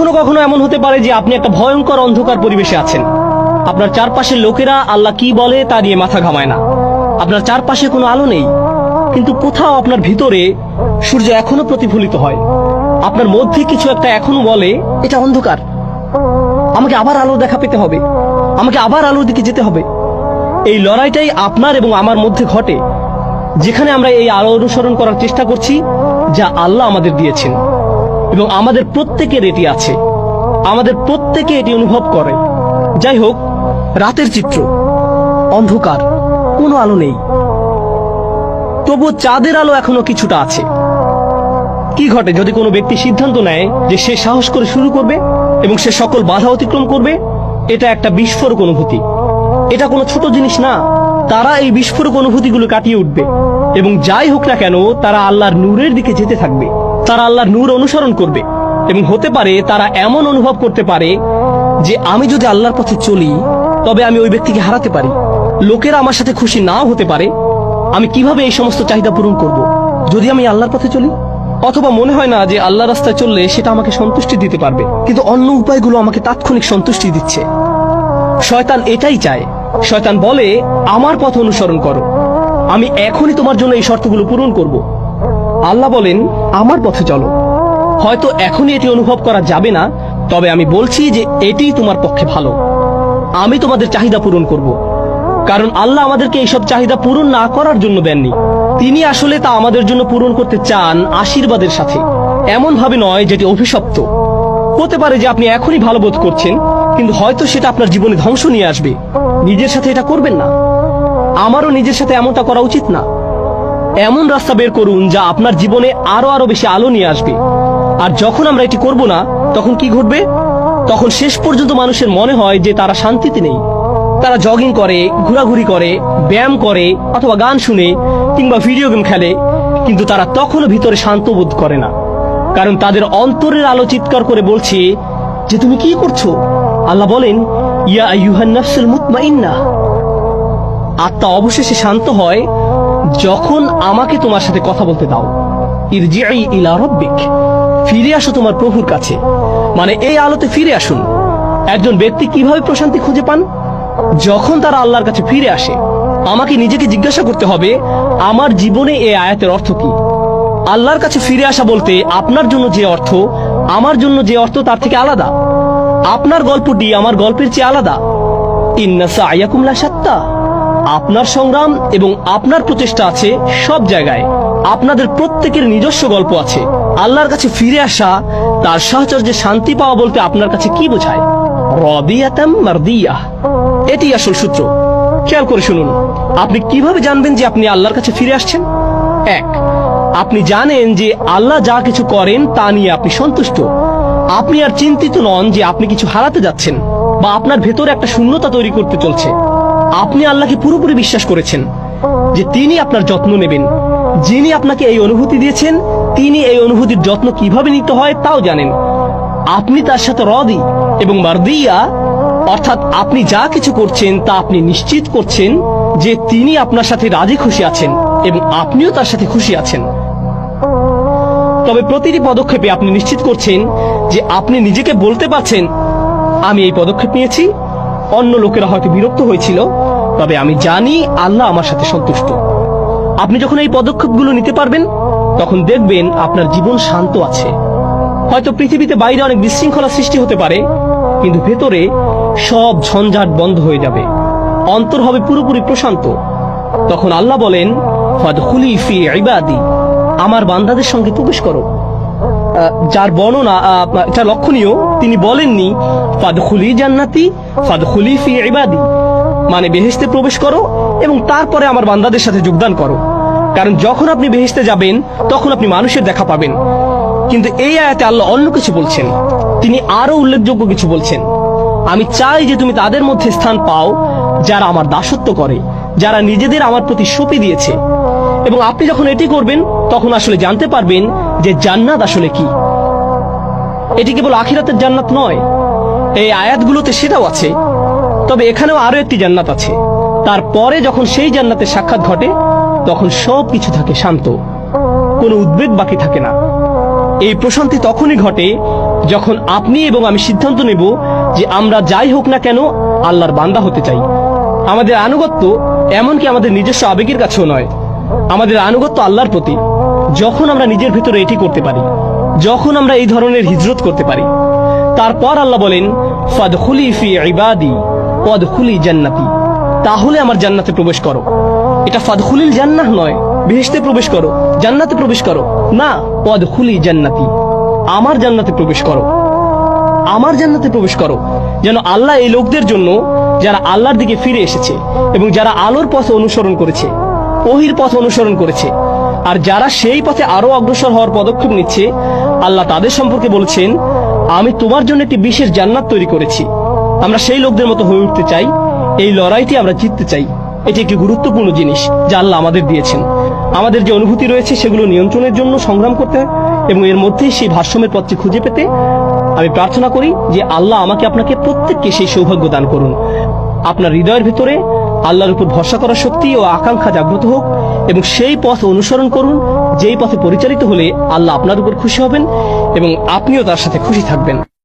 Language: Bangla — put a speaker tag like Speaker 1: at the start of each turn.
Speaker 1: কখনো কখনো এমন হতে পারে যে আপনি একটা ভয়ঙ্কর অন্ধকার পরিবেশে আছেন। আপনার চারপাশের লোকেরা আল্লাহ কি বলে তা নিয়ে মাথা ঘামায় না। আপনার চারপাশে কোনো আলো নেই, কিন্তু কোথাও আপনার ভিতরে সূর্য এখনও প্রতিফলিত হয়। আপনার মধ্যে কিছু একটা এখনও বলে, এটা অন্ধকার। আমাকে আবার আলো দেখা পেতে হবে। আমাকে আবার আলোর দিকে যেতে হবে। এই লড়াইটাই আপনার এবং আমার মধ্যে ঘটে, যেখানে আমরা এই আলো অনুসরণ করার চেষ্টা করছি, যা আল্লাহ আমাদের দিয়েছেন। এবং আমাদের প্রত্যেকের এটি আছে। আমাদের প্রত্যেকে এটি অনুভব করে। যাই হোক, রাতের চিত্র। অন্ধকার। কোনো আলো নেই। তবু চাঁদের আলো এখনও কিছুটা আছে। কি ঘটে যদি কোনো ব্যক্তি সিদ্ধান্ত নেয় যে সে সাহস করে শুরু করবে এবং সে সকল বাধা অতিক্রম করবে, এটা একটা বিস্ফোরক অনুভূতি। এটা কোনো ছোট জিনিস না। তারা এই বিস্ফোরক অনুভূতিগুলো কাটিয়ে উঠবে এবং যাই হোক না কেন, তারা আল্লাহর নূরের দিকে যেতে থাকবে। তারা আল্লাহর নূর অনুসরণ করবে এবং হতে পারে তারা এমন অনুভব করতে পারে যে আমি যদি আল্লাহর পথে চলি, তবে আমি ওই ব্যক্তিকে হারাতে পারি। লোকেরা আমার সাথে খুশি নাও হতে পারে। আমি কীভাবে এই সমস্ত চাহিদা পূরণ করব? যদি আমি আল্লাহর পথে চলি? অথবা মনে হয় না যে আল্লাহ রাস্তায় চললে সেটা আমাকে সন্তুষ্টি দিতে পারবে। কিন্তু অন্য উপায়গুলো আমাকে তাৎক্ষণিক সন্তুষ্টি দিচ্ছে। শয়তান এটাই চায়। শয়তান বলে, আমার পথ অনুসরণ করো। আমি এখনই তোমার জন্য এই শর্তগুলো পূরণ করব। আল্লাহ বলেন, আমার পথে চলো। হয়তো এখনই এটি অনুভব করা যাবে না, তবে আমি বলছি যে এটিই তোমার পক্ষে ভালো। আমি তোমাদের চাহিদা পূরণ করব। কারণ আল্লাহ আমাদেরকে এইসব চাহিদা পূরণ না করার জন্য দেননি। তিনি আসলে তা আমাদের জন্য পূরণ করতে চান আশীর্বাদের সাথে। এমন ভাবে নয় যেটি অভিশপ্ত। হতে পারে যে আপনি এখনই ভালো বোধ করছেন, কিন্তু হয়তো সেটা আপনার জীবনে ধ্বংস নিয়ে আসবে। নিজের সাথে এটা করবেন না। আমারও নিজের সাথে এমনটা করা উচিত না। এমন রাস্তা বের করুন যা আপনার জীবনে আরও আরও বেশি আলো নিয়ে আসবে। আর যখন আমরা এটি করব না, তখন কি ঘটবে? তখন শেষ পর্যন্ত মানুষের মনে হয় যে তারা শান্তিতে নেই। তারা জগিং করে, ঘোরাঘুরি করে, ব্যায়াম করে, অথবা গান শুনে, কিংবা ভিডিও গেম খেলে, কিন্তু তারা তখনও ভিতরে শান্ত বোধ করে না। কারণ তাদের অন্তরের আলো চিৎকার করে বলছে, যে তুমি কি করছ? আল্লাহ বলেন, ইয়া মুতমাইন্না। আত্মা অবশেষে শান্ত হয় যখন আমাকে তোমার সাথে কথা বলতে দাও ফিরে আসো তোমার প্রভুর কাছে। মানে এই আলোতে ফিরে আসুন। একজন ব্যক্তি কীভাবে প্রশান্তি খুঁজে পান? যখন তারা আল্লাহর কাছে ফিরে আসে, আমাকে নিজেকে জিজ্ঞাসা করতে হবে, আমার জীবনে এই আয়াতের অর্থ কি? আল্লাহর কাছে ফিরে আসা বলতে আপনার জন্য যে অর্থ, আমার জন্য যে অর্থ তার থেকে আলাদা। আপনার গল্পটি আমার গল্পের চেয়ে আলাদা। ইন্নাসা আয়াকুম লাসাত্তা আপনার সংগ্রাম এবং আপনার প্রচেষ্টা আছে সব জায়গায়। আপনাদের প্রত্যেকের নিজস্ব গল্প আছে। আল্লাহর কাছে ফিরে আসা, তার সাহচর্যে শান্তি পাওয়া বলতে আপনার কাছে কি বোঝায়? রবিয়াতাম এটি আসল সূত্র। খেয়াল করে শুনুন, আপনি কীভাবে জানবেন যে আপনি আল্লাহর কাছে ফিরে আসছেন? এক, আপনি জানেন যে আল্লাহ যা কিছু করেন তা নিয়ে আপনি সন্তুষ্ট। আপনি আর চিন্তিত নন যে আপনি কিছু হারাতে যাচ্ছেন বা আপনার ভেতরে একটা শূন্যতা তৈরি করতে চলছে। আপনি আল্লাহকে পুরোপুরি বিশ্বাস করেছেন যে তিনি আপনার যত্ন নেবেন। যিনি আপনাকে এই অনুভূতি দিয়েছেন, তিনি এই অনুভূতির যত্ন কীভাবে নিতে হয় তাও জানেন। আপনি তার সাথে রদি এবং মারদিয়া, অর্থাৎ আপনি যা কিছু করছেন তা আপনি নিশ্চিত করছেন যে তিনি আপনার সাথে রাজি খুশি আছেন এবং আপনিও তার সাথে খুশি আছেন। তবে প্রতিটি পদক্ষেপে আপনি নিশ্চিত করছেন যে আপনি নিজেকে বলতে পারছেন, আমি এই পদক্ষেপ নিয়েছি। অন্য লোকেরা হয়তো বিরক্ত হয়েছিল, তবে আমি জানি আল্লাহ আমার সাথে সন্তুষ্ট। আপনি যখন এই পদক্ষেপগুলো নিতে পারবেন, তখন দেখবেন আপনার জীবন শান্ত আছে। হয়তো পৃথিবীতে বাইরে অনেক বিশৃঙ্খলা সৃষ্টি হতে পারে, কিন্তু ভেতরে সব ঝঞ্ঝাট বন্ধ হয়ে যাবে। অন্তর হবে পুরোপুরি প্রশান্ত। তখন আল্লাহ বলেন ফি আমার বান্দাদের সঙ্গে প্রবেশ করো। যার বর্ণনা এটা লক্ষণীয়, তিনি বলেননি ফাদখুলি জান্নাতি, ফাদখুলি ফি ইবাদি। মানে বেহেশতে প্রবেশ করো এবং তারপরে আমার বান্দাদের সাথে যোগদান করো। কারণ যখন আপনি বেহেশতে যাবেন, তখন আপনি মানুষের দেখা পাবেন। কিন্তু এই আয়াতে আল্লাহ অন্য কিছু বলছেন। তিনি আরও উল্লেখযোগ্য কিছু বলছেন। আমি চাই যে তুমি তাদের মধ্যে স্থান পাও যারা আমার দাসত্ব করে, যারা নিজেদের আমার প্রতি সঁপে দিয়েছে। এবং আপনি যখন এটি করবেন, তখন আসলে জানতে পারবেন যে জান্নাত আসলে কি। এটি কেবল আখিরাতের জান্নাত নয় এই আয়াতগুলোতে সেটাও আছে। তবে এখানেও আরও একটি জান্নাত আছে। তারপরে যখন সেই জান্নাতের সাক্ষাৎ ঘটে, তখন সব কিছু থাকে শান্ত। কোনো উদ্বেগ বাকি থাকে না। এই প্রশান্তি তখনই ঘটে যখন আপনি এবং আমি সিদ্ধান্ত নেব যে আমরা যাই হোক না কেন আল্লাহর বান্দা হতে চাই। আমাদের আনুগত্য এমনকি আমাদের নিজস্ব আবেগের কাছেও নয়। আমাদের আনুগত্য আল্লাহর প্রতি। যখন আমরা নিজের ভিতরে এটি করতে পারি, যখন আমরা এই ধরনের হিজরত করতে পারি তারপর আল্লাহ বলেন, ফাদখুলি ফি ইবাদি পদখুলি জান্নাতি। তাহলে আমার জান্নাতে প্রবেশ করো। এটা ফাদখুলিল জান্নাহ নয়, বেহেশতে প্রবেশ করো, জান্নাতে প্রবেশ করো। না পদখুলি জান্নাতি। আমার জান্নাতে প্রবেশ করো। আমার জান্নাতে প্রবেশ করো। যেন আল্লাহ এই লোকদের জন্য, যারা আল্লাহর দিকে ফিরে এসেছে এবং যারা আলোর পথ অনুসরণ করেছে, ওহির পথ অনুসরণ করেছে, আর যারা সেই পথে আরও অগ্রসর হওয়ার পদক্ষেপ নিচ্ছে, আল্লাহ তাদের সম্পর্কে বলছেন আমি তোমার জন্য একটি বিশেষ জান্নাত তৈরি করেছি। আমরা সেই লোকদের মতো হয়ে উঠতে চাই। এই লড়াইটি আমরা জিততে চাই। এটি একটি গুরুত্বপূর্ণ জিনিস যা আল্লাহ আমাদের দিয়েছেন। আমাদের যে অনুভূতি রয়েছে সেগুলো নিয়ন্ত্রণের জন্য সংগ্রাম করতে এবং এর মধ্যেই সেই ভারসাম্যের পথটি খুঁজে পেতে আমি প্রার্থনা করি যে আল্লাহ আমাকে আপনাকে প্রত্যেককে সেই সৌভাগ্য দান করুন। আপনার হৃদয়ের ভিতরে আল্লাহর উপর ভরসা করার শক্তি ও আকাঙ্ক্ষা জাগ্রত হোক এবং সেই পথ অনুসরণ করুন যেই পথে পরিচালিত হলে আল্লাহ আপনার উপর খুশি হবেন এবং আপনিও তার সাথে খুশি থাকবেন।